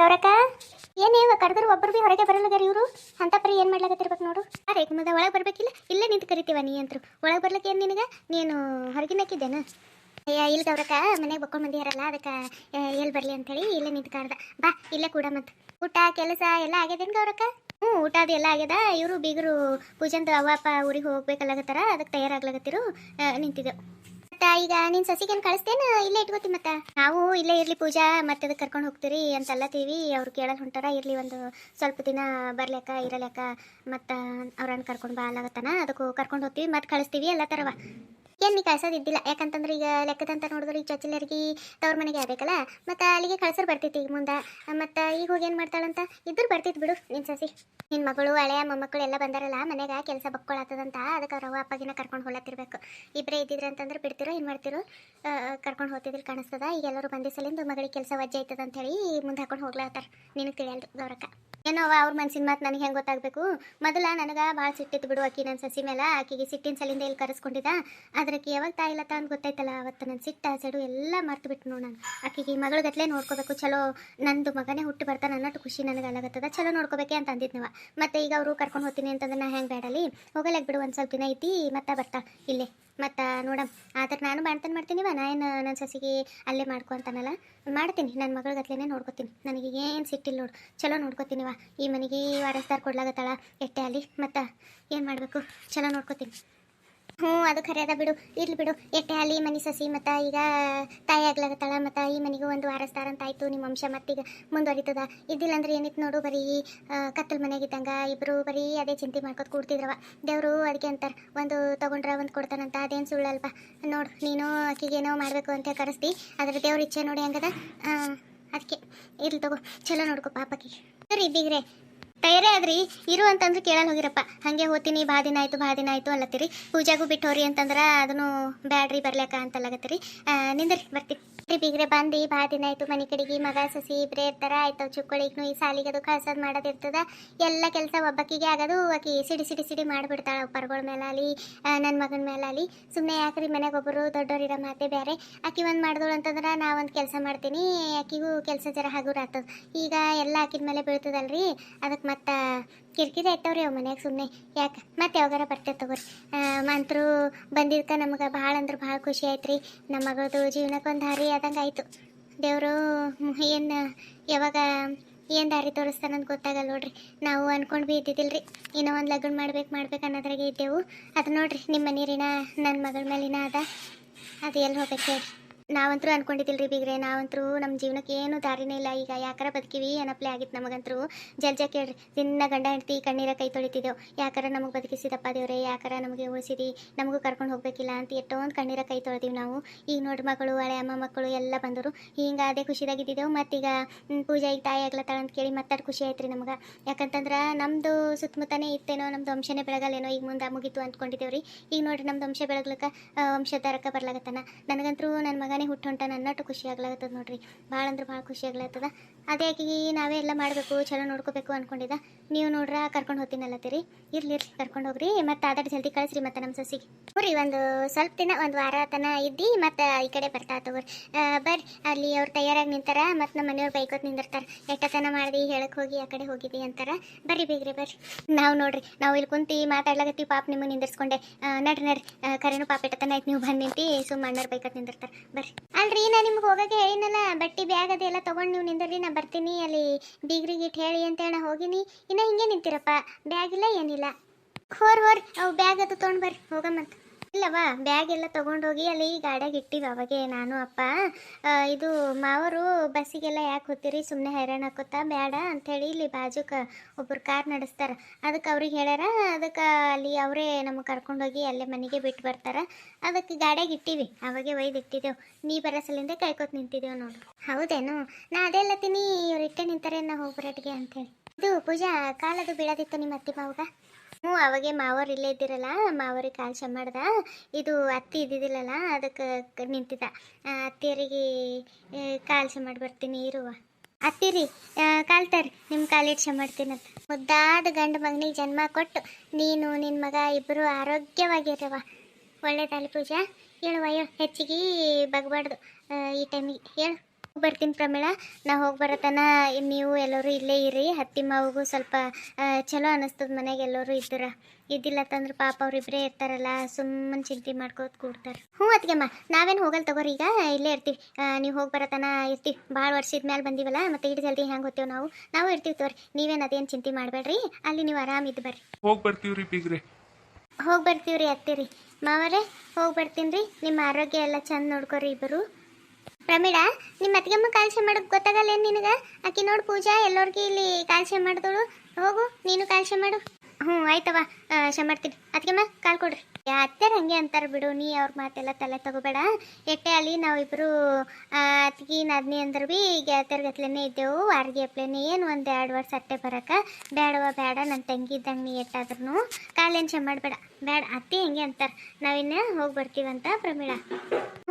ಗೌರಕ್ಕ? ಏನೇವ ಕರೆದ್ರು ಒಬ್ಬರು ಭೀ ಹೊರಗೆ ಬರಲ್ಲದಾರ ಇವರು? ಅಂತ ಪರಿ ಏನು ಮಾಡ್ಲಾಕತ್ತಿರ್ಬೇಕು ನೋಡು. ಅರೆ ಮುಂದೆ ಒಳಗೆ ಬರ್ಬೇಕಿಲ್ಲ? ಇಲ್ಲೇ ನಿಂತು ಕರಿತೀವ ನೀ ಅಂತರು. ಒಳಗೆ ಬರ್ಲಿಕ್ಕೆ ಏನು ನಿನಗೆ? ನೀನು ಹೊರಗಿನ ಹಾಕಿದ್ದೇನ? ಅಯ್ಯ ಇಲ್ಲಿ ಗೌರಕ್ಕ, ಮನೆಗೆ ಬಕ್ಕೊಂಡು ಬಂದಿರಲ್ಲ, ಅದಕ್ಕೆ ಎಲ್ಲಿ ಬರಲಿ ಅಂತೇಳಿ ಇಲ್ಲೇ ನಿಂತು ಕಾರ್ದ. ಬಾ, ಇಲ್ಲೇ ಕೂಡ ಮತ್ತೆ ಊಟ, ಕೆಲಸ ಎಲ್ಲ ಆಗ್ಯದೇನು ಗೌರಕ್ಕ? ಹ್ಞೂ, ಊಟ ಅದು ಎಲ್ಲ ಆಗ್ಯದ. ಇವರು ಬೀಗರು ಪೂಜಂದು ಅವ್ವ, ಅಪ್ಪ ಊರಿಗೆ ಹೋಗ್ಬೇಕಲ್ಲಾಗತ್ತಾರ ಅದಕ್ಕೆ ತಯಾರಾಗ್ಲಾಗತ್ತಿರು ನಿಂತಿದ್ದೆವು. ಮತ್ತ ಈಗ ನಿನ್ ಸಸಿಗೇನು ಕಳಿಸ್ತೇನ? ಇಲ್ಲೇ ಇಟ್ಕೋತಿ ಮತ್ತ? ನಾವು ಇಲ್ಲೇ ಇರ್ಲಿ ಪೂಜಾ, ಮತ್ತೆ ಅದಕ್ಕೆ ಕರ್ಕೊಂಡು ಹೋಗ್ತೀರಿ ಅಂತ ಅಲ್ಲತ್ತೀವಿ ಅವ್ರು ಕೇಳಲ್ ಹೊಂಟಾರ, ಇರ್ಲಿ ಒಂದು ಸ್ವಲ್ಪ ದಿನ ಬರ್ಲ್ಯಾಕ, ಇರಲ್ಯಾಕ, ಮತ್ತ ಅವ್ರನ್ನ ಕರ್ಕೊಂಡು ಬಾ ಅಲ್ಲಾಗತ್ತಾನ? ಅದಕ್ಕೂ ಕರ್ಕೊಂಡು ಹೋಗ್ತೀವಿ, ಮತ್ತೆ ಕಳಿಸ್ತೀವಿ ಎಲ್ಲ ತರವ. ನೀ ಕಳ್ಸೋದಿದ್ದಿಲ್ಲ? ಯಾಕಂತಂದ್ರೆ ಈಗ ಲೆಕ್ಕದಂತ ನೋಡಿದ್ರೆ ಈ ಚೊಚ್ಚಲರಿಗೆ ತವ್ರ ಮನೆಗೆ ಆಗಬೇಕಲ್ಲ? ಮತ್ತು ಅಲ್ಲಿಗೆ ಕಳ್ಸರ್ ಬರ್ತೈತಿ ಈಗ ಮುಂದೆ. ಮತ್ತು ಈಗ ಹೋಗಿ ಏನು ಮಾಡ್ತಾಳಂತ? ಇದ್ರು ಬರ್ತಿತ್ತು ಬಿಡು ನಿನ್ ಸಸಿ. ನಿನ್ ಮಗಳು ಹಳೆಯ ಮೊಮ್ಮಕ್ಕಳು ಎಲ್ಲ ಬಂದಾರಲ್ಲ ಮನೆಗೆ ಕೆಲಸ ಬಕ್ಕೊಳತ್ತದಂತ ಅದಕ್ಕೆ ಅವ್ವ ಅಪ್ಪಗಿನ ಕರ್ಕೊಂಡು ಹೋಗ್ಲತ್ತಿರ್ಬೇಕು ಇಬ್ಬರೇ ಇದ್ದಿದ್ರೆ ಅಂತಂದ್ರೆ ಬಿಡ್ತಿರೋ, ಏನು ಮಾಡ್ತಿರೋ? ಕರ್ಕೊಂಡು ಹೋಗ್ತಿದ್ರು ಕಾಣಿಸ್ತದ. ಈಗ ಎಲ್ಲರೂ ಬಂದಿಸಲಿಂದು ಮಗಳಿಗೆ ಕೆಲಸ ವಜ್ಜೆ ಆಯ್ತದ ಅಂತ ಹೇಳಿ ಮುಂದೆ ಹಾಕೊಂಡು ಹೋಗ್ಲಾತ್ತಾರ. ನಿನಗೆ ತಿಳಿಯಲ್ರಿ ಗೌರಕ್ಕ. ಏನೋ ಅವ್ರ ಮನ್ಸಿನ ಮಾತು ನನಗೆ ಹೆಂಗೆ ಗೊತ್ತಾಗಬೇಕು? ಮೊದಲ ನನಗೆ ಭಾಳ ಸಿಟ್ಟಿತ್ತು ಬಿಡು ಆಕಿ ನನ್ನ ಸಸಿ ಮೇಲೆ. ಆಕಿಗೆ ಸಿಟ್ಟಿನ ಸಲಿಂದ ಇಲ್ಲಿ ಕರೆಸ್ಕೊಂಡಿದ್ದ. ಅದ್ರಕ್ಕೆ ಯಾವಾಗ ತಾಯಿಲತ್ತ ಅಂತ ಗೊತ್ತಾಯ್ತಲ್ಲ, ಅವತ್ತು ನನ್ನ ಸಿಟ್ಟ ಸೆಡು ಎಲ್ಲ ಮರ್ತು ಬಿಟ್ಟು ನೋಡು ನಾನು. ಆಕಿಗೆ ಮಗಳಗತ್ಲೆ ನೋಡ್ಕೋಬೇಕು ಚಲೋ ನಂದು ಮಗನೇ ಹುಟ್ಟು ಬರ್ತಾನೆ ಅನ್ನೋಟ್ಟು ಖುಷಿ ನನಗೆ ಅಲಾಗತ್ತದ ಚಲೋ ನೋಡ್ಕೋಬೇಕೆ ಅಂತ ಅಂದಿದ್ನವ. ಮತ್ತೆ ಈಗ ಅವರು ಕರ್ಕೊಂಡು ಹೋಗ್ತೀನಿ ಅಂತಂದ್ರೆ ನಾ ಹೆಂಗೆ ಬೇಡಲಿ ಹೋಗಲಾಗ ಬಿಡು ಒಂದು ಸ್ವಲ್ಪ ದಿನ ಐತಿ, ಮತ್ತೆ ಬರ್ತಾ, ಇಲ್ಲೇ. ಮತ್ತು ನೋಡಮ್ ಆದ್ರೆ ನಾನು ಮಾಡ್ತಾನೆ ಮಾಡ್ತೀನಿವ ನಾ ಏನು ನನ್ನ ಸಸಿಗೆ ಅಲ್ಲೇ ಮಾಡ್ಕೊ ಅಂತಾನಲ್ಲ. ಮಾಡ್ತೀನಿ. ನನ್ನ ಮಗಳಿಗತ್ಲೇನೆ ನೋಡ್ಕೊತೀನಿ. ನನಗೆ ಏನು ಸಿಟ್ಟಿಲ್ಲ ನೋಡು. ಚಲೋ ನೋಡ್ಕೊತೀನಿವ ಈ ಮನೆಗೆ ವಾರಸ್ದಾರ್ ಕೊಡ್ಲಾಗತ್ತಾಳ. ಎಟ್ಟೆ ಅಲ್ಲಿ. ಮತ್ತು ಏನು ಮಾಡಬೇಕು? ಚಲೋ ನೋಡ್ಕೊತೀನಿ. ಹ್ಞೂ, ಅದು ಖರೆ ಅದ ಬಿಡು. ಇರ್ಲಿ ಬಿಡು. ಎಟ್ಟೆ ಅಲ್ಲಿ ಮನೆ ಸಸಿ ಮತ್ತು ಈಗ ತಾಯಿ ಆಗ್ಲಾಗತ್ತಾಳ ಮತ್ತ ಈ ಮನೆಗೂ ಒಂದು ವಾರಸ್ತಾರ ಅಂತ ಆಯಿತು ನಿಮ್ಮ ವಂಶ ಮತ್ತೀಗ ಮುಂದುವರಿತದ. ಇದ್ದಿಲ್ಲ ಅಂದ್ರೆ ಏನಿತ್ತು ನೋಡು ಬರೀ ಕತ್ತಲ್ ಕತ್ತಲ್ ಮನೆಗಿದ್ದಂಗ ಇಬ್ಬರು ಬರೀ ಅದೇ ಚಿಂತೆ ಮಾಡ್ಕೊತ ಕೂಡ್ತಿದ್ರವ. ದೇವರು ಅದಕ್ಕೆ ಅಂತಾರೆ, ಒಂದು ತಗೊಂಡ್ರ ಒಂದು ಕೊಡ್ತಾನಂತ, ಅದೇನು ಸುಳ್ಳಲ್ಪ. ನೋಡು, ನೀನು ಆಕಿಗೇನೋ ಮಾಡಬೇಕು ಅಂತ ಕರೆಸ್ತಿ ಅದ್ರ ದೇವ್ರ ಇಚ್ಛೆ ನೋಡಿ ಹಂಗದ? ಅದಕ್ಕೆ ಇರ್ಲಿ ತಗೋ. ಚಲೋ ನೋಡ್ಕೊ ಪಾಪಕ್ಕೆ ಸರಿ ಬೀಗ್ರೆ ತಯಾರೇ ಆದ್ರಿ? ಇರು ಅಂತಂದ್ರೆ ಕೇಳಲ್ ಹೋಗಿರಪ್ಪ. ಹಂಗೆ ಹೋತೀನಿ, ಬಾ ದಿನ ಆಯ್ತು, ಬಾ ದಿನ ಆಯ್ತು ಅಲ್ಲತ್ತೀರಿ. ಪೂಜಾಗೂ ಬಿಟ್ಟು ಹೋರಿ ಅಂತಂದ್ರ ಅದನ್ನು ಬ್ಯಾಡ್ರಿ ಬರ್ಲಾಕ ಅಂತಲ್ಲಾಗತ್ತೀರಿ. ನಿಂದ್ರಿ ಬರ್ತೀವಿ ಬೀಗ್ರೆ ಬಂದು ಭಾಳ ದಿನ ಆಯ್ತು ಮನೆ ಕಡೆಗೆ. ಮಗ, ಸಸಿ ಇಬ್ಬರೇ ಇರ್ತಾರ. ಆಯ್ತು ಚುಕ್ಕಳಿಗೂ ಈ ಸಾಲಿಗೆ ಅದು ಕಳ್ಸೋದು ಮಾಡೋದಿರ್ತದ. ಎಲ್ಲ ಕೆಲಸ ಒಬ್ಬಕ್ಕಿಗೆ ಆಗೋದು. ಆಕಿ ಸಿಡಿ ಸಿಡಿ ಸಿಡಿ ಮಾಡಿಬಿಡ್ತಾಳ ಪರ್ಗಳ ಮೇಲೆ ಅಲ್ಲಿ ನನ್ನ ಮಗನ ಮೇಲೆ ಅಲ್ಲಿ ಸುಮ್ಮನೆ ಯಾಕ್ರಿ ಮನೆಗೆ ಒಬ್ಬರು ದೊಡ್ಡವ್ರು ಇರೋ ಮಾತೆ ಬೇರೆ ಆಕಿ ಒಂದು ಮಾಡಿದಳು ಅಂತಂದ್ರೆ ನಾ ಒಂದು ಕೆಲಸ ಮಾಡ್ತೀನಿ. ಆಕಿಗೂ ಕೆಲಸ ಜರ ಹಗುರ ಆಗ್ತದೆ ಈಗ ಎಲ್ಲ ಆಕಿದ ಮೇಲೆ ಬೀಳ್ತದಲ್ರಿ. ಅದಕ್ಕೆ ಮತ್ತೆ ಕಿರಿಕಿರಿ ಆಯ್ತವ್ರಿ ಅವ್ ಮನ್ಯಾಗ ಸುಮ್ಮನೆ ಯಾಕೆ? ಮತ್ತೆ ಯಾವಾಗಾರ ಬರ್ತೇವೆ ತಗೋರಿ. ಮಂತ್ರು ಬಂದಿದ್ಕ ನಮಗೆ ಭಾಳ ಅಂದ್ರೆ ಭಾಳ ಖುಷಿ ಆಯ್ತು ರೀ ನಮ್ಮ ಮಗಳದು ಜೀವನಕ್ಕೆ ಒಂದು ದಾರಿ ಆದಂಗೆ ಆಯಿತು. ದೇವರು ಏನು, ಯಾವಾಗ ಏನು ದಾರಿ ತೋರಿಸ್ತಾನಂತ ಗೊತ್ತಾಗಲ್ಲ ನೋಡ್ರಿ. ನಾವು ಅನ್ಕೊಂಡು ಭೀ ಇದ್ದಿದ್ದಿಲ್ರಿ. ಇನ್ನೂ ಒಂದು ಲಗ್ನ ಮಾಡ್ಬೇಕು ಮಾಡ್ಬೇಕು ಅನ್ನೋದ್ರಾಗೆ ಇದ್ದೆವು. ಅದು ನೋಡ್ರಿ, ನಿಮ್ಮ ನೀರಿನ ನನ್ನ ಮಗಳ ಮೇಲಿನ ಅದ. ಅದು ಎಲ್ಲಿ ಹೋಗ್ಬೇಕು ಹೇಳಿ ನಾವಂತರೂ ಅನ್ಕೊಂಡಿದ್ದಿಲ್ರಿ ಬೀಗ್ರೆ, ನಾವಂತರೂ ನಮ್ಮ ಜೀವನಕ್ಕೆ ಏನು ದಾರಿನೇ ಇಲ್ಲ. ಈಗ ಯಾಕಾರ ಬದುಕಿವಿ ಏನಪ್ಲೆ ಆಗಿತ್ತು ನಮಗಂತರೂ. ಜಲ್ಜ ಕೇಳ್ರಿ, ದಿನ ಗಂಡ ಹೆಂಡತಿ ಕಣ್ಣೀರ ಕೈ ತೊಳಿತಿದ್ದೆವು ಯಾಕಾರ ನಮಗೆ ಬದುಕಿಸಿದಪ್ಪ ದೇವ್ರೆ, ಯಾಕಾರ ನಮಗೆ ಉಳಿಸಿದಿ, ನಮಗೂ ಕರ್ಕೊಂಡು ಹೋಗ್ಬೇಕಿಲ್ಲ ಅಂತ ಎಷ್ಟೊಂದು ಕಣ್ಣೀರ ಕೈ ತೊಳ್ದೀವಿ ನಾವು. ಈಗ ನೋಡ್ರಿ ಮಕ್ಕಳು ಹಳೆ ಅಮ್ಮ ಮಕ್ಕಳು ಎಲ್ಲ ಬಂದರು. ಹಿಂಗೆ ಅದೇ ಖುಷಿದಾಗಿದ್ದಿದ್ದೆವು ಮತ್ತೀಗ ಪೂಜೆ ಈಗ ತಾಯಿ ಆಗ್ಲತ್ತಾಳ ಅಂತ ಕೇಳಿ ಮತ್ತಾಡ್ ಖುಷಿ ಆಯ್ತು ರೀ ನಮ್ಗೆ. ಯಾಕಂತಂದ್ರೆ ನಮ್ಮದು ಸುತ್ತಮುತ್ತನೇ ಇತ್ತೇನೋ, ನಮ್ದು ವಂಶನೇ ಬೆಳಗಲ್ಲೇನೋ ಈಗ ಮುಂದೆ ಮುಗೀತು ಅಂದ್ಕೊಂಡಿದ್ದೇವ್ರಿ ಈಗ ನೋಡ್ರಿ ನಮ್ದು ವಂಶ ಬೆಳಗ್ಲಕ್ಕ ವಂಶಧಾರಕ ಬರ್ಲಾಗತ್ತಾನ. ನನಗಂತರೂ ನನ್ನ ಮಗನೇ ಹುಟ್ಟು ಹೊಂಟ ನನ್ನಟ್ಟು ಖುಷಿ ಆಗ್ಲಾಗತ್ತದ ನೋಡ್ರಿ. ಭಾಳ ಅಂದ್ರೆ ಭಾಳ ಖುಷಿ ಆಗ್ಲಾಗ್ತದ. ಅದೇ ಆಕಿಗೆ ನಾವೇ ಎಲ್ಲ ಮಾಡಬೇಕು, ಚಲೋ ನೋಡ್ಕೋಬೇಕು ಅನ್ಕೊಂಡಿದ್ದ. ನೀವು ನೋಡ್ರ ಕರ್ಕೊಂಡು ಹೋಗ್ತೀನಲ್ಲತ್ತೀರಿ ಇರ್ಲಿ ಇರ್ಲಿ, ಕರ್ಕೊಂಡು ಹೋಗ್ರಿ. ಮತ್ತೆ ಆದಷ್ಟು ಜಲ್ದಿ ಕಳಿಸ್ರಿ ಮತ್ತೆ ನಮ್ಮ ಸಸಿಗೆ. ಹೋರಿ ಒಂದು ಸ್ವಲ್ಪ ದಿನ, ಒಂದು ವಾರ ತನ ಇದ್ದಿ, ಮತ್ತೆ ಈ ಕಡೆ ಬರ್ತಾ ತಗೋರಿ. ಬರ್ರಿ. ಅಲ್ಲಿ ಅವ್ರು ತಯಾರಾಗಿ ನಿಂತಾರ, ಮತ್ತೆ ನಮ್ಮ ಮನೆಯವ್ರು ಬೈಕೋತ್ ನಿಂದಿರ್ತಾರೆ. ಎಟ್ಟತನ ಮಾಡ್ದಿ, ಹೇಳಕ್ ಹೋಗಿ, ಆ ಕಡೆ ಹೋಗಿದಿ ಅಂತಾರ. ಬರ್ರಿ ಬೇಗ್ರಿ, ಬರ್ರಿ. ನಾವು ನೋಡ್ರಿ, ನಾವು ಇಲ್ಲಿ ಕುಂತಿ ಮಾತಾಡ್ಲಾಗತ್ತಿ ಪಾಪ ನಿಮ್ಮ ನಿಂದಿರ್ಸ್ಕೊಂಡೆ. ನಡ್ರಿ ನಡ್ರಿ. ಕರೆನೂ ಪಾಪ ಎಟ್ಟತನ ಆಯ್ತು, ನೀವು ಬಂದು ನಿಂತಿ ಸುಮ್ಮ ಅಣ್ಣವ್ರು ಬೈಕೋತ್ ನಿಂದಿರ್ತಾರೆ. ಬರ್ರಿ. ಅಲ್ರಿ? ನಾ ನಿಮ್ಗೆ ಹೋಗಕ್ಕೆ ಹೇಳಿನಲ್ಲ ಬಟ್ಟಿ ಬ್ಯಾಗ್ ಅದೆಲ್ಲ ತೊಗೊಂಡು ನೀವು ನಿಂದ್ರಿ ನಾ ಬರ್ತೀನಿ, ಅಲ್ಲಿ ಬೀಗ್ರಿಗೆ ಇಟ್ಟು ಹೇಳಿ ಅಂತ ಹೇಳಿ ಹೋಗಿನಿ. ಇನ್ನ ಹಿಂಗೆ ನಿಂತಿರಪ್ಪ, ಬ್ಯಾಗ್ ಇಲ್ಲ, ಏನಿಲ್ಲ. ಹೋರ್ ಹೋರ್, ಅವು ಬ್ಯಾಗ್ ಅದು ತೊಗೊಂಡು ಬರ್ರಿ ಹೋಗಮ್ಮಂತ ಇಲ್ಲವಾ ಬ್ಯಾಗ್ ಎಲ್ಲ ತಗೊಂಡೋಗಿ ಅಲ್ಲಿ ಗಾಡಿಯಾಗ ಇಟ್ಟಿವಿ ಅವಾಗೆ ನಾನು, ಅಪ್ಪ. ಇದು ಮಾವರು ಬಸ್ಸಿಗೆಲ್ಲ ಯಾಕೆ ಹೋಗ್ತೀರಿ ಸುಮ್ಮನೆ ಹೈರಾಣ ಹಾಕೋತಾ ಬೇಡ ಅಂಥೇಳಿ ಇಲ್ಲಿ ಬಾಜುಕ ಒಬ್ಬರು ಕಾರ್ ನಡೆಸ್ತಾರ. ಅದಕ್ಕೆ ಅವ್ರಿಗೆ ಹೇಳ್ಯಾರ, ಅದಕ್ಕೆ ಅಲ್ಲಿ ಅವರೇ ನಮಗೆ ಕರ್ಕೊಂಡೋಗಿ ಅಲ್ಲೇ ಮನೆಗೆ ಬಿಟ್ಟು ಬರ್ತಾರೆ. ಅದಕ್ಕೆ ಗಾಡಿಯಾಗ ಇಟ್ಟಿವಿ, ಅವಾಗೆ ಒಯ್ದು ಇಟ್ಟಿದ್ದೆವು. ನೀ ಬರೋ ಸಲಿಂದ ಕಾಯ್ಕೋತ ನಿಂತಿದ್ದೇವೆ ನೋಡು. ಹೌದೇನು? ನಾ ಅದೆಲ್ಲತ್ತೀನಿ ಇವ್ರು ಇಟ್ಟೆ ನಿಂತಾರೆ ನಾ ಹೋಗ್ಬರಟ್ಗೆ ಅಂಥೇಳಿ. ಇದು ಪೂಜಾ, ಕಾಲದು ಬೀಳದಿತ್ತು ನಿಮ್ಮ ಅತ್ತಿ ಮಾವಗ? ಹ್ಞೂ, ಅವಾಗೆ ಮಾವರು ಇಲ್ಲೇ ಇದ್ದಿರಲ್ಲ ಮಾವರಿಗೆ ಕಾಲು ಮಾಡ್ದೆ. ಇದು ಅತ್ತಿ ಇದ್ದಿದ್ದಿಲ್ಲಲ್ಲ, ಅದಕ್ಕೆ ನಿಂತಿದ್ದ. ಅತ್ತಿಯರಿಗೆ ಕಾಲು ಚಮ್ಮಾಡಿ ಬರ್ತೀನಿ, ಇರುವ. ಅತ್ತಿರಿ ಕಾಲ್ ತರ್ರಿ ನಿಮ್ಮ ಕಾಲಿಟ್ಟು ಚಮ್ಮಾಡ್ತೀನಂತ ಮುದ್ದಾದ ಗಂಡು ಮಗನಿಗೆ ಜನ್ಮ ಕೊಟ್ಟು, ನೀನು ನಿನ್ನ ಮಗ ಇಬ್ಬರು ಆರೋಗ್ಯವಾಗಿರವ. ತಾಲಿ ಪೂಜಾ. ಹೇಳುವ, ಹೇಳು. ಹೆಚ್ಚಿಗೆ ಬಗ್ಬಾರ್ದು ಈ ಟೈಮಿಗೆ ಹೇಳು. ಬರ್ತೀನಿ ಪ್ರಮೀಳ. ನಾ ಹೋಗಿ ಬರತನ ನೀವು ಎಲ್ಲರೂ ಇಲ್ಲೇ ಇರಿ. ಹತ್ತಿ ಮಾವಿಗೂ ಸ್ವಲ್ಪ ಚಲೋ ಅನ್ನಿಸ್ತದ ಮನೆಗೆ ಎಲ್ಲರೂ ಇದ್ದೀರ? ಇದ್ದಿಲ್ಲ ತಂದ್ರೆ ಪಾಪ ಅವ್ರಿಬ್ಬರೇ ಇರ್ತಾರಲ್ಲ ಸುಮ್ಮನೆ ಚಿಂತೆ ಮಾಡ್ಕೋತ ಕೂಡ್ತಾರೆ. ಹ್ಞೂ ಅತ್ತಿಗೆಮ್ಮ ನಾವೇನು ಹೋಗಲ್ಲ ತಗೋರಿ ಈಗ? ಇಲ್ಲೇ ಇರ್ತೀವಿ ನೀವು ಹೋಗಿ ಬರತನ ಇರ್ತೀವಿ ಭಾಳ ವರ್ಷದ ಮೇಲೆ ಬಂದೀವಲ್ಲ ಮತ್ತೆ ಇಡೀ ಜಲ್ದಿ ಹೆಂಗೆ ಹೋಗ್ತೇವೆ ನಾವು? ನಾವು ಇರ್ತೀವಿ ತೋರಿ. ನೀವೇನು ಅದೇನು ಚಿಂತೆ ಮಾಡಬೇಡ್ರಿ. ಅಲ್ಲಿ ನೀವು ಆರಾಮಿದ್ದು ಬರ್ರಿ. ಹೋಗಿ ಬರ್ತೀವ್ರಿ ಬೀಗ್ರೆ. ಹೋಗಿ ಬರ್ತೀವ್ರಿ ರೀ ಅತ್ತಿರಿ. ಮಾವರೇ ಹೋಗಿ ಬರ್ತೀನಿ ರೀ ನಿಮ್ಮ ಆರೋಗ್ಯ ಎಲ್ಲ ಚಂದ ನೋಡ್ಕೊರಿ ಇಬ್ಬರು ಪ್ರಮೀಳಾ ನಿಮ್ಮ ಅತ್ತಿಗೆಮ್ಮ ಕಾಲ್ಸೆ ಮಾಡೋದು ಗೊತ್ತಾಗಲ್ಲ ಏನು ನಿನಗೆ? ಆಕಿ ನೋಡು ಪೂಜಾ, ಎಲ್ಲರಿಗೆ ಇಲ್ಲಿ ಕಾಲ್ಸೆ ಮಾಡಿದಳು. ಹೋಗು, ನೀನು ಕಾಲ್ಸೆ ಮಾಡು. ಹ್ಞೂ ಆಯ್ತವ ಶ ಮಾಡ್ತೀನಿ. ಅತ್ತಿಗೆಮ್ಮ, ಕಾಲ್ ಕೊಡ್ರಿ. ಅತ್ತೆ ಹಂಗೆ ಅಂತಾರೆ ಬಿಡು, ನೀ ಅವ್ರ ಮಾತೆಲ್ಲ ತಲೆ ತಗೋಬೇಡ. ಎಟ್ಟೆ ಅಲ್ಲಿ ನಾವಿಬ್ಬರು ಅತ್ತಿಗೆ, ನಾದ್ನಿ ಅಂದ್ರೆ ಭೀ ಗೆಳತಿಯರ್ಗತ್ಲೆನೇ ಇದ್ದೆವು. ವಾರ್ಗಿ ಅಪ್ಲೇನೆ ಏನು ಒಂದು ಎರಡು ವರ್ಷ ಅಟ್ಟೆ ಬರೋಕೆ. ಬೇಡವ ಬೇಡ ನನ್ನ ತಂಗಿ ಇದ್ದಂಗೆ ನೀ ಎಟ್ಟಾದ್ರೂ ಕಾಲೇನು ಶ ಮಾಡಬೇಡ. ಬೇಡ ಅತ್ತಿ ಹಂಗೆ ಅಂತಾರೆ. ನಾವಿನ್ನ ಹೋಗಿ ಬರ್ತೀವಂತ ಪ್ರಮೀಳಾ.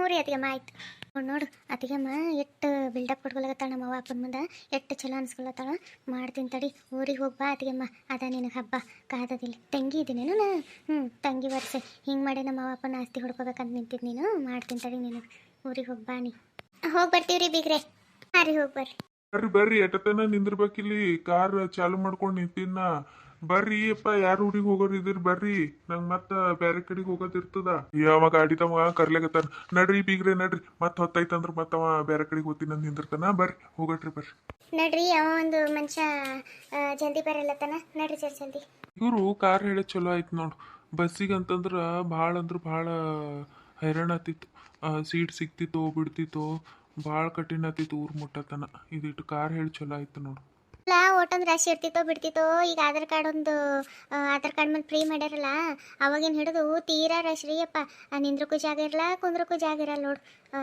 ಹ್ಞೂ ರೀ ಅತ್ತಿಗೆಮ್ಮ, ಆಯ್ತು. ನೋಡು ನೋಡು. ಅತ್ತಿಗೆಮ್ಮ, ಎಷ್ಟು ಬಿಲ್ಡಪ್ ಕೊಡ್ಕೊಳಕತ್ತಾಳ ನಮ್ಮ ಅವ್ವ ಅಪ್ಪನ ಮುಂದೆ. ಎಷ್ಟು ಚಲೋ ಅನ್ಸ್ಕೊಳತ್ತಾಳ. ಮಾಡ್ತೀನಿ ತಡಿ. ಊರಿಗೆ ಹೋಗ್ಬಾ ಅತ್ತಿಗೆಮ್ಮ. ಅದ ನಿನಗೆ ಹಬ್ಬ. ಕಾದದಿಲ್ಲ. ತಂಗಿ ಇದ್ದೀನೇನು ನಾ ಹ್ಞೂ ತಂಗಿ ವರ್ಷ. ಹಿಂಗೆ ಮಾಡಿ ನಮ್ಮ ಅವ್ವ ಅಪ್ಪನ ಆಸ್ತಿ ಹುಡ್ಕೋಬೇಕಂತ ನಿಂತಿದ್ದು ನೀನು. ಮಾಡ್ತೀನಿ ತಡಿ ನಿನಗೆ ಊರಿಗೆ ಹೋಗ್ಬಾ ನೀ. ಹೋಗಿ ಬರ್ತೀವಿ ರೀ ಬೀಗ್ರೆ. ಹಾಂ ರೀ ಬರ್ರಿ. ಬರ್ರಿ ಎಟತನ ಎಟ್ಟತನ ನಿಂದಿರ್ಬೇಕಿಲ್ಲಿ? ಕಾರ್ ಚಾಲು ಮಾಡ್ಕೊಂಡು ನಿಂತಿನ ಬರ್ರಿ ಅಪ್ಪ ಯಾರ ಊರಿಗೆ ಹೋಗೋರು ಇದಿರ್ ಬರ್ರಿ. ನಂಗ್ ಮತ್ತ ಬ್ಯಾರೆ ಕಡೆಗೆ ಹೋಗೋದಿರ್ತದ ಯಾವ ಗಾಡಿ ತಮಗ ಕರ್ಲಾಗತ್ತಾನ ನಡ್ರಿ ಬೀಗ್ರೆ ನಡ್ರಿ. ಮತ್ ಹೊತ್ತೈತಂದ್ರ ಮತ್ತ ಅವ ಬ್ಯಾರೆ ಕಡೆಗೆ ಹೋಗ್ತೀನಿ ಅಂತ ನಿಂದಿರ್ತಾನ. ಬರ್ರಿ ಹೋಗಟ್ರಿ ಬರ್ರಿ. ನಡ್ರಿ ಯಾವ ಒಂದು ಮನುಷ್ಯ ಜಲ್ದಿ ಬರಲ್ಲತ್ತಾನ ನಡ್ರಿ ಸರ್ ಜಲ್ದಿ. ಇವರು ಕಾರ್ ಹೇಳಿ ಚಲೋ ಆಯ್ತು ನೋಡು. ಬಸ್ಸಿಗೆ ಅಂತಂದ್ರ ಭಾಳ ಅಂದ್ರ ಭಾಳ ಹೈರಾಣ ಆತಿತ್ತು ಸೀಟ್ ಸಿಗ್ತಿತ್ತು ಬಿಡ್ತಿತ್ತು. ಭಾಳ ಕಠಿಣ ಆತಿತ್ತು ಊರ್ ಮುಟ್ಟತನ. ಇದಿಟ್ಟು ಕಾರ್ ಹೇಳಿ ಚಲೋ ಆಯ್ತು ನೋಡು. ಇಲ್ಲ ಓಟೊಂದು ರಾಶಿ ಇರ್ತಿತ್ತೋ ಬಿಡ್ತಿತ್ತೋ? ಈಗ ಆಧಾರ್ ಕಾರ್ಡ್ ಒಂದು ಆಧಾರ್ ಕಾರ್ಡ್ ಮೇಲೆ ಫ್ರೀ ಮಾಡ್ಯಾರಲ್ಲ, ಅವಾಗಿನ ಹಿಡಿದು? ತೀರಾ ರಶ್ ರೀ ಅಪ್ಪ ನಿಂದ್ರಕ್ಕೂ ಜಾಗ ಇರಲ್ಲ ಕುಂದ್ರಕ್ಕೂ ಜಾಗ ಇರಲ್ಲ ನೋಡು.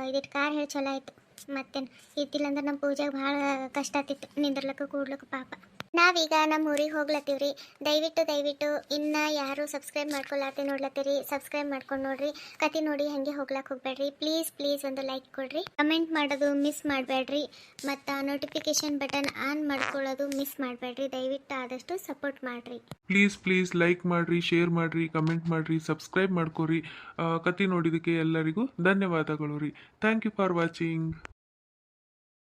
ಇದಿಟ್ಟು ಕಾರ್ ಹೇಳಿ ಚಲೋ ಆಯ್ತು. ಮತ್ತೇನು? ಇದ್ದಿಲ್ಲ ಅಂದ್ರೆ ನಮ್ಮ ಪೂಜೆಗೆ ಭಾಳ ಕಷ್ಟ ಆತಿತ್ತು. ನಿಂದ್ರಲಕ್ಕ ಕೂಡ್ಲಕ್ಕ ಪಾಪ. ನಾವೀಗ ನಮ್ಮ ಊರಿಗೆ ಹೋಗ್ಲತ್ತೀವ್ರಿ. ದಯವಿಟ್ಟು ದಯವಿಟ್ಟು ಇನ್ನ ಯಾರು ಸಬ್ಸ್ಕ್ರೈಬ್ ಮಾಡ್ಕೊಳತ್ತೆ ನೋಡ್ಲತ್ತೀರಿ. ಸಬ್ಸ್ಕ್ರೈಬ್ ಮಾಡ್ಕೊಂಡು ನೋಡ್ರಿ. ಕತೆ ನೋಡಿ ಹಂಗೆ ಹೋಗ್ಲಕ್ಕೆ ಹೋಗ್ಬೇಡ್ರಿ. ಪ್ಲೀಸ್ ಪ್ಲೀಸ್ ಒಂದು ಲೈಕ್ ಕೊಡ್ರಿ. ಕಮೆಂಟ್ ಮಾಡೋದು ಮಿಸ್ ಮಾಡಬೇಡ್ರಿ. ಮತ್ತು ನೋಟಿಫಿಕೇಶನ್ ಬಟನ್ ಆನ್ ಮಾಡ್ಕೊಳ್ಳೋದು ಮಿಸ್ ಮಾಡಬೇಡ್ರಿ. ದಯವಿಟ್ಟು ಆದಷ್ಟು ಸಪೋರ್ಟ್ ಮಾಡ್ರಿ. ಪ್ಲೀಸ್ ಪ್ಲೀಸ್ ಲೈಕ್ ಮಾಡ್ರಿ ಶೇರ್ ಮಾಡ್ರಿ ಕಮೆಂಟ್ ಮಾಡ್ರಿ ಸಬ್ಸ್ಕ್ರೈಬ್ ಮಾಡ್ಕೊರಿ. ಕತೆ ನೋಡಿದಕ್ಕೆ ಎಲ್ಲರಿಗೂ ಧನ್ಯವಾದಗಳು ರೀ. Thank you for watching